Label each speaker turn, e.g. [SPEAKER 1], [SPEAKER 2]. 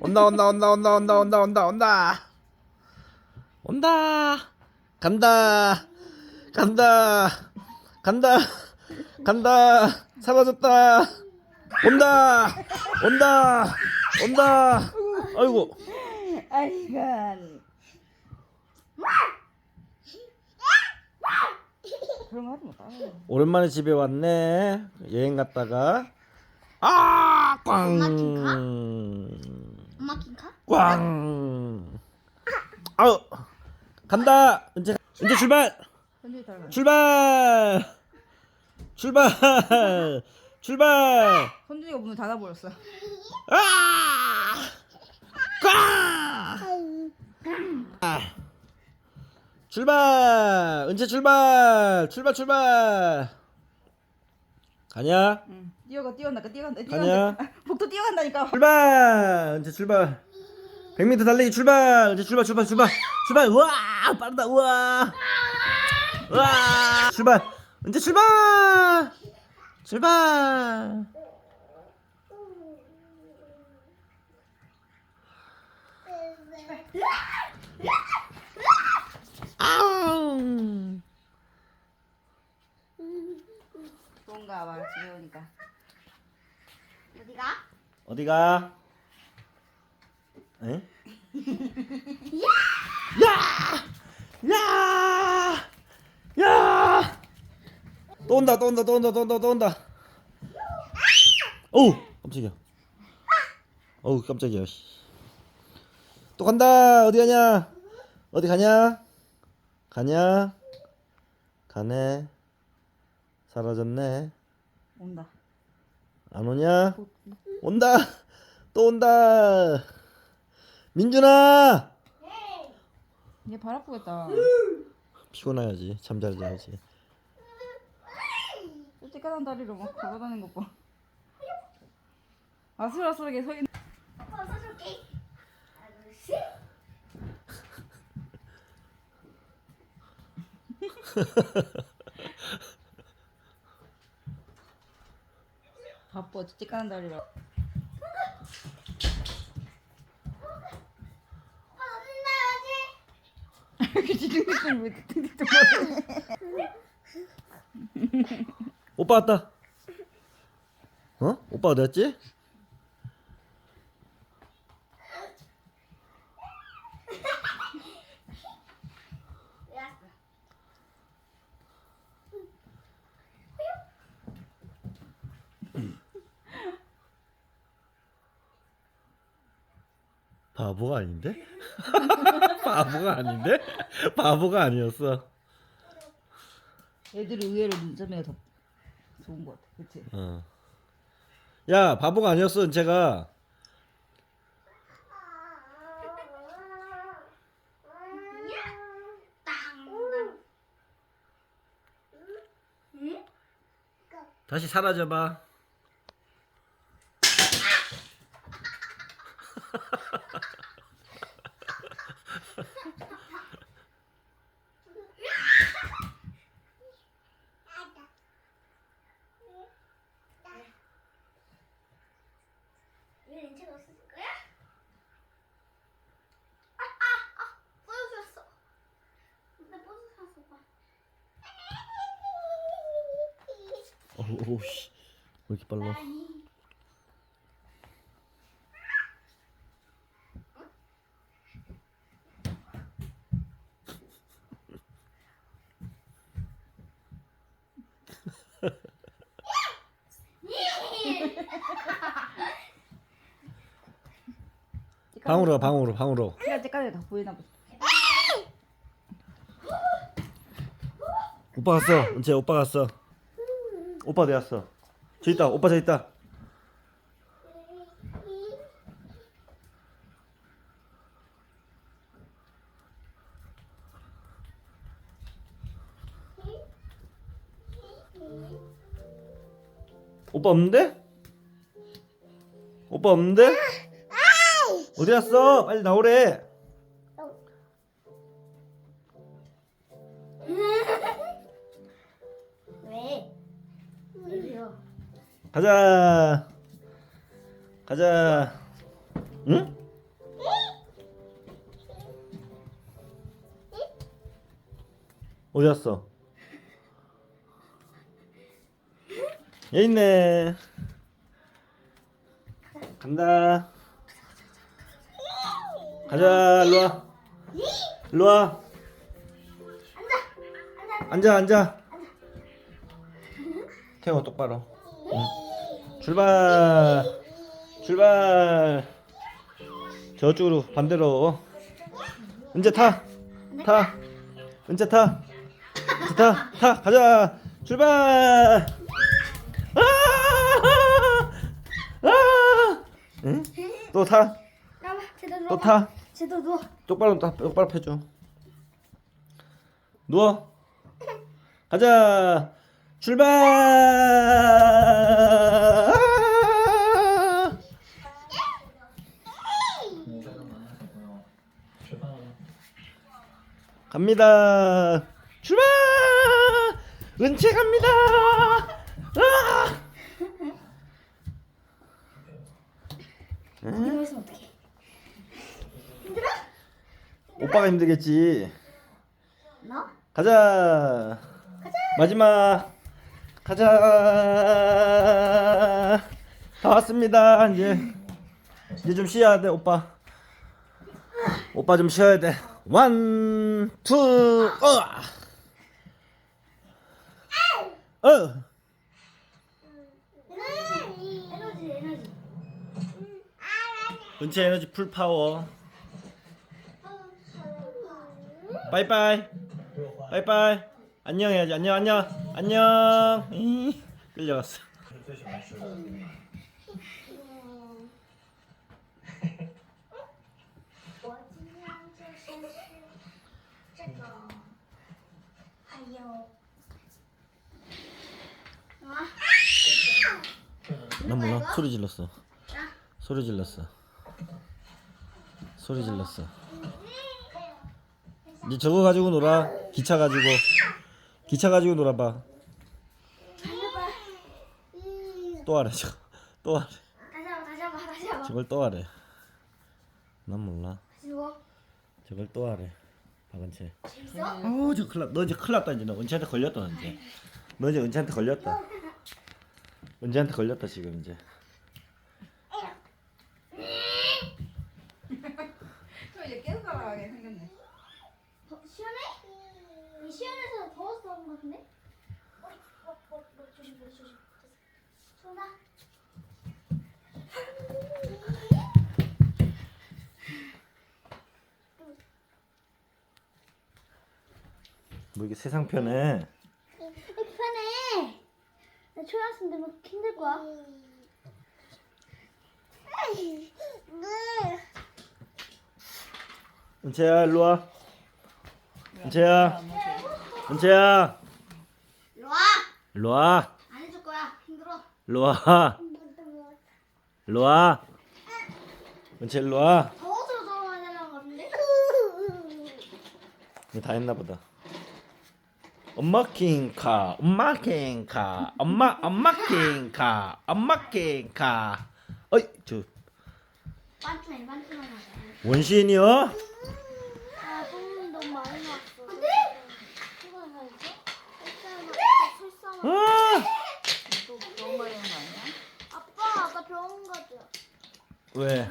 [SPEAKER 1] 온다 온다 온다 온다 온다 온다 온다 온다. 온다. 간다. 간다. 간다. 간다. 사라졌다. 온다. 온다. 온다. 아이고.
[SPEAKER 2] 아이간. 그런 거 하지 마. 따라와.
[SPEAKER 1] 오랜만에 집에 왔네. 여행 갔다가. 아 꽝
[SPEAKER 3] 엄마 킹카?
[SPEAKER 1] 꽝 아우 간다 이제 이제 출발
[SPEAKER 2] 닮아.
[SPEAKER 1] 출발 출발 출발
[SPEAKER 2] 현준이가 문을 닫아버렸어.
[SPEAKER 1] 아! 꽝! 아. 출발 은채 출발 출발 출발 가냐
[SPEAKER 2] 응. 뛰어가 뛰어간다. 뛰어간다.
[SPEAKER 1] 가냐?
[SPEAKER 2] 뛰어간다. 복도 뛰어간다니까.
[SPEAKER 1] 출발 은채 출발 100m 달리기 출발 은채 출발 출발 출발 출발 우와 빠르다 우와 우와 출발 은채 출발 출발
[SPEAKER 2] 좋은가 봐. 오니까.
[SPEAKER 3] 어디가?
[SPEAKER 1] 어디가? 에? 야! 야! 야! 또 온다, 또 온다, 또 온다, 또 온다, 또 온다. 어우, 깜짝이야. 어우, 깜짝이야. 씨. 또 간다. 어디 가냐? 어디 가냐? 가냐? 가네. 사라졌네.
[SPEAKER 2] 온다.
[SPEAKER 1] 안 오냐? 온다. 또 온다. 민준아.
[SPEAKER 2] 얘발 아프겠다.
[SPEAKER 1] 피곤해야지. 잠잘 자야지.
[SPEAKER 2] 찌까만 다리로 막 걸어다니는 것 봐. 아슬아슬하게 서 있는.
[SPEAKER 3] 아빠 사줄게. 아저씨.
[SPEAKER 2] 바빠
[SPEAKER 3] 찍찍 하는
[SPEAKER 2] 날이라 지둥이들 왜 띵띵
[SPEAKER 1] 오빠 왔다 어? 오빠 어디 갔지? 바보가 아닌데? 바보가 아닌데? 바보가 아니었어.
[SPEAKER 2] 애들이 의외로 눈썰미가 더 좋은 것 같아. 그치?
[SPEAKER 1] 어. 야, 바보가 아니었어, 제가. 다시 사라져봐.
[SPEAKER 3] 이거 인체가 없을 거야? 아, 아, 아, 부서졌어. 나 부서졌어, 봐.
[SPEAKER 1] 어우, 씨. 왜 이렇게 빨라? 방으로 가, 방으로, 방으로.
[SPEAKER 2] 키가 찌까만 다 보이나 보다.
[SPEAKER 1] 오빠 갔어. 은채 오빠 갔어. 오빠 어디 갔어? 저 있다. 오빠 저 있다. 오빠 없는데? 오빠 없는데? 어디 갔어? 빨리 나오래.
[SPEAKER 3] 왜요?
[SPEAKER 1] 가자. 가자. 응? 어디 갔어? 여기 있네. 간다. 가자, 일로 와. 일로 와. 앉아, 앉아. 태워 똑바로. 응. 출발. 출발. 저쪽으로 반대로. 은재 타. 타. 은재 타. 은재 타. 타. 가자. 출발. 아! 아! 응? 또 타. 또 타.
[SPEAKER 3] 제대로 누워
[SPEAKER 1] 똑바로 타. 똑바로 펴줘. 누워. 가자. 출발. 갑니다. 출발. 은채 갑니다. 아!
[SPEAKER 3] 힘들어?
[SPEAKER 1] 오빠가 힘들겠지.
[SPEAKER 3] 너?
[SPEAKER 1] 가자. 마지막. 가자. 다 왔습니다. 이제 이제 좀 쉬어야 돼, 오빠. 오빠 좀 쉬어야 돼. 원, 투, 어. 어.
[SPEAKER 3] 에너지 에너지
[SPEAKER 1] 은채 에너지 풀 파워. 바이바이. 바이바이. 안녕 해야지. 안녕, 안녕. 안녕. 이, 끌려갔어. 나 몰라. 소리 질렀어. 소리 질렀어. 소리 질렀어. 이제 저거 가지고 놀아. 기차 가지고. 기차 가지고 놀아봐. 또 하래 저거. 또 하래.
[SPEAKER 3] 다시 한번 다시 한번 다시 한번
[SPEAKER 1] 저걸 또 하래. 난 몰라.
[SPEAKER 3] 다시
[SPEAKER 1] 저걸 또 하래. 박은채.
[SPEAKER 3] 재밌어?
[SPEAKER 1] 아우 저 큰일 났. 너 이제 큰일 났다 이제 너 은채한테 걸렸다 너 이제. 너 이제 은채한테 걸렸다. 은채한테 걸렸다 지금 이제.
[SPEAKER 2] 저 이제 계속 가라하게 생겼네.
[SPEAKER 3] 더, 시원해? 이 시원해서 더워서 그런 거 같은데? 어, 어, 어, 어, 조심 조심 조심 소나
[SPEAKER 1] 뭐 이게 세상 편해.
[SPEAKER 3] 편해 나 초등학생 되면 힘들 거야
[SPEAKER 1] 은채야 일로 와. 은채야. 은채야. 일로 와!
[SPEAKER 3] 안 해줄 거야 힘들어
[SPEAKER 1] 일로 와. 일로 와. 은채 일로 와.
[SPEAKER 3] 더워서 더 하려는 거 같은데?
[SPEAKER 1] 이거 다 했나 보다. 엄마 킹카, 엄마 킹카, 엄마 엄마 킹카, 엄마 킹카. 어이 저
[SPEAKER 3] 반투네 반투만 하자
[SPEAKER 1] 원시인이요?
[SPEAKER 3] 아 똥이 너무 많이 나왔어 근데? 이거 해야지 일단 설사
[SPEAKER 1] 아!
[SPEAKER 2] 또 너무 많이 온거 아니야?
[SPEAKER 3] 아빠 나 병원 가자
[SPEAKER 1] 왜?